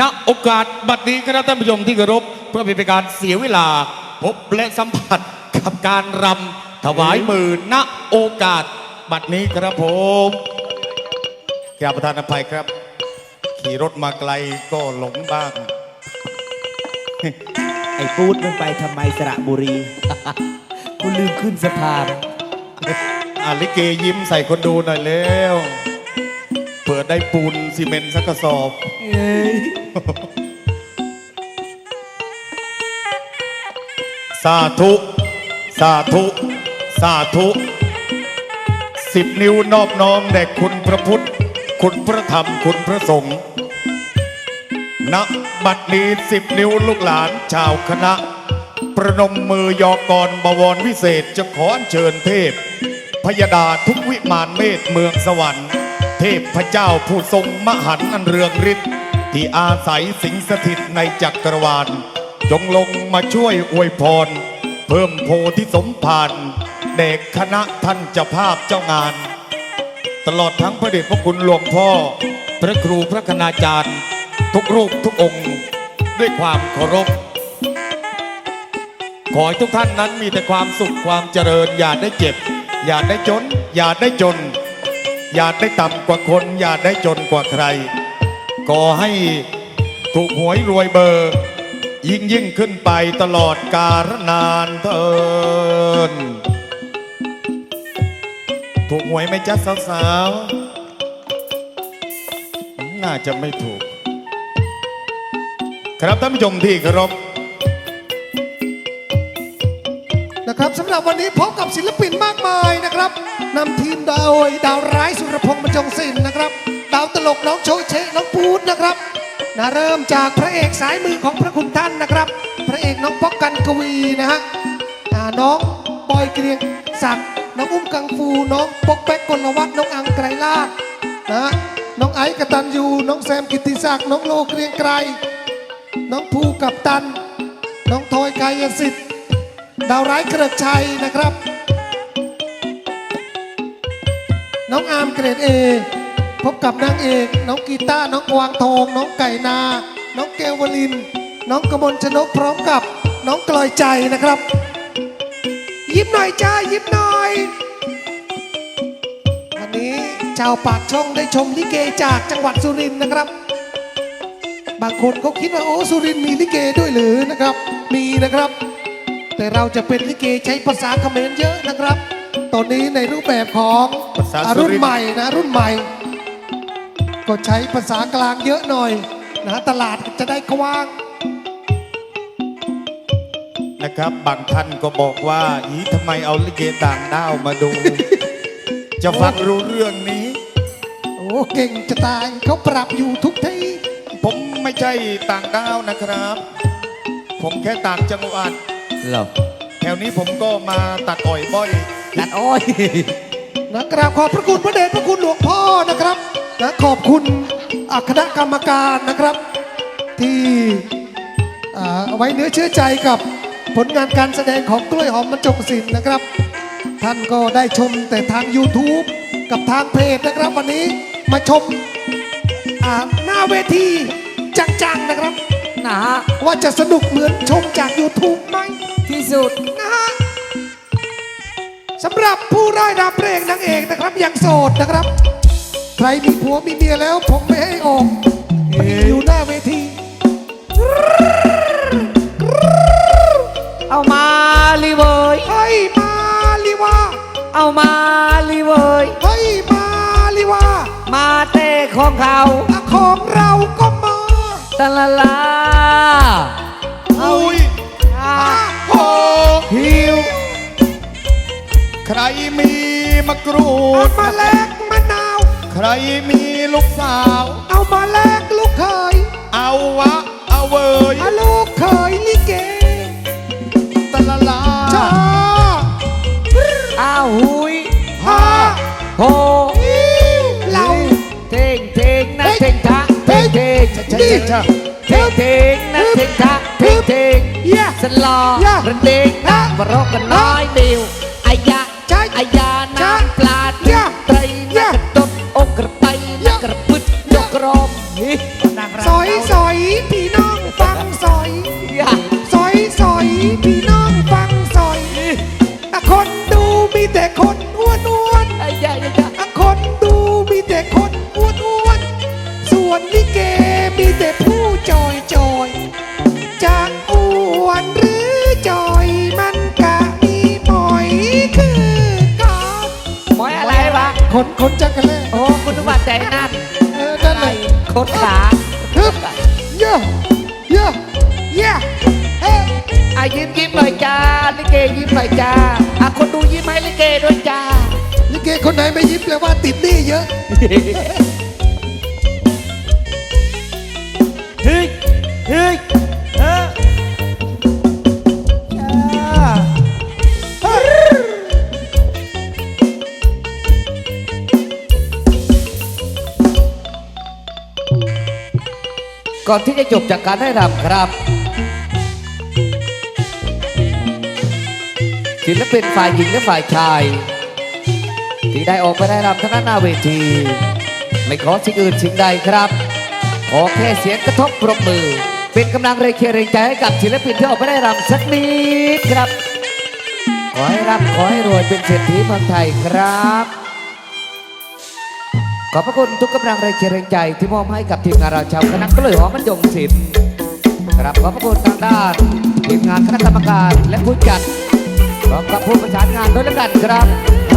ณโอกาสบัดนี้คณะท่านผู้ชมที่เคารพเพื่อไม่เป็นการเสียเวลา พบและสัมผัสกับการรำถวายมือณโอกาสบัดนี้ครับผมกราบประธานอภัยครับ ขี่รถมาไกลก็หลงบ้าง ไอ้ปูดมึงไปทำไมสระบุรี กูลืมขึ้นสะพานอาลิเกยิ้มใส่คนดูหน่อยแล้วเปิ ดได้ปูนซีเมนต์สักกระสอบ เอ้ยสาธุ สาธุ สาธุสิบนิ้วนอบน้อมแด่คุณพระพุทธ คุณพระธรรมคุณพระสงฆ์ณบัดนี้สิบนิ้วลูกหลานชาวคณะ ประนมมือยอกรบวรวิเศษจะขออัญเชิญเทพพยดาทุกวิมานเมธเมืองสวรรค์ เทพพระเจ้าผู้ทรงมหันต์อันเรืองฤทธิ์ที่อาศัยสิงสถิตในจักรวาล จงลงมาช่วยอวยพร เพิ่มโพธิสมภารเด็กคณะท่านเจ้าภาพเจ้างาน ตลอดทั้งพระเดชพระคุณหลวงพ่อ พระครูพระคณาจารย์ ทุกรูปทุกองค์ ด้วยความเคารพขอให้ทุกท่านนั้นมีแต่ความสุขความเจริญ อย่าได้เจ็บ อย่าได้จน อย่าได้จน อย่าได้ต่ำกว่าคน อย่าได้จนกว่าใครขอให้ถูกหวยรวยเบอร์ ยิ่งยิ่งขึ้นไปตลอดกาลนานเทินถูกหวยไหมจ๊ะสาวๆน่าจะไม่ถูก ครับท่านผู้ชมที่เคารพ นะครับสำหรับวันนี้พบกับศิลปินมากมายนะครับนำทีมโดยดาวร้ายสุรพงษ์บรรจงศิลป์นะครับ ดาวตลกน้องโชยเชน้องปูดนะครับนะเริ่มจากพระเอกสายมือของพระคุณท่านนะครับ พระเอกน้องป๊อกกันกวีนะฮะอ่าน้องบอยเกรียงศักดิ์น้องอุ้มกังฟู น้องปกแป๊กกลวัฒน้องอังไกรลาดนะน้องไอซ์กตันยูน้องแซมกิตติศักดิ์น้องโลเกรียงไกรน้องภูกับตัน น้องทอยกายสิทธิ์ ดาวร้ายเกริกชัยนะครับ น้องอาร์มเกรดเอพบกับนางเอกน้องกีตาร์น้องกวางทองน้องไก่นา น้องเกลวลิน น้องกมลชนกพร้อมกับน้องกลอยใจนะครับ ยิ้มหน่อยจ้ายิ้มหน่อย วันนี้ชาวปากช่องได้ชมลิเกจากจังหวัดสุรินทร์นะครับ บางคนเขาคิดว่าโอ้สุรินทร์มีลิเกด้วยหรือนะครับ มีนะครับ แต่เราจะเป็นลิเกใช้ภาษาเขมรเยอะนะครับ ตอนนี้ในรูปแบบของภาษาสุรินทร์ รุ่นใหม่นะรุ่นใหม่ ก็ใช้ภาษากลางเยอะหน่อยนะตลาดจะได้กว้าง นะครับบางท่านก็บอกว่าอีทำไมเอาลิเกต่างด้าวมาดู จะฟังรู้เรื่องนี้ โอ้เก่งจะตายเขาปรับอยู่ทุกที่ผมไม่ใช่ต่างด้าวนะครับ ผมแค่ต่างจังหวัด เหรอแถวนี้ผมก็มาตัดอ่อยบ่อย ตัดอ้อยนะกราบขอบพระคุณพระเดชพระคุณหลวงพ่อนะครับนะขอบคุณอ่าคณะกรรมการนะครับ ที่อ่าไว้เนื้อเชื่อใจกับผลงานการแสดงของกล้วยหอมบรรจงศิลป์นะครับ ท่านก็ได้ชมแต่ทาง YouTube กับทางเพจนะครับ วันนี้มาชมอ่าหน้าเวทีจังๆนะครับนะฮะว่าจะสนุกเหมือนชมจาก YouTube ไหม ที่สุดนะฮะสำหรับผู้ได้รับเพลงนางเอกนะครับยังโสดนะครับ ใครมีผัวมีเมียแล้วผมไม่ให้ออกไปอยู่หน้าเวที เอามาลีเวยเฮ้ยมาลิวาเอามาลีเวยเฮ้ยมาลิวามาเต้ของเขาอะของเราก็มาตะละลา รมีมะกรูเอาด มาแลกมะนาว ใครมีลูกสาว เอามาแลกลูกเขยเอาวะ เอาเวยอะลูกเขยลิเกตะละลาจ้าอ้าวหุยฮาโหเรา เท่งเท่งนะเท่งทะเท่งเท่งใช่ใช่ใช่เท่งเท่งนะเท่งทะเท่งเท่งเย่สลอระเดงนะวรกกันน้อยเดียว ขนขนจักรแล่โอ้คุณนึกว่าใจนั่นเออนั่นเลยโคตรขาฮึบเยอะเยอะเยอะเฮ้ยอะยิ้มยิ้มหน่อยจ้าลิเกยิ้มหน่อยจ้าอะคนดูยิ้มให้ลิเกด้วยจ้าลิเกคนไหนไม่ยิ้มเลยว่าติดหนี้เยอะเฮ้ยเฮ้ย ก่อนที่จะจบจากการได้รำครับ ศิลปินฝ่ายหญิงและฝ่ายชาย ที่ได้ออกไปได้รำทั้งนั้นหน้าเวที ไม่ขอสิ่งอื่นสิ่งใดครับ ขอแค่เสียงกระทบปรบมือ เป็นกำลังแรงเชียร์แรงใจให้กับศิลปินที่ออกไปได้รำสักนิดครับ ขอให้ร่ำขอให้รวยเป็นเศรษฐีเมืองไทยครับ ขอบพระคุณทุกกำลังแรงเชียร์แรงใจที่มอบให้กับทีมงานเราชาวคณะกล้วยหอมบรรยงศิลป์ครับขอบพระคุณทางด้านทีมงานคณะกรรมการและผู้จัดพร้อมกับผู้ประสานงานด้วยแล้วกันครับ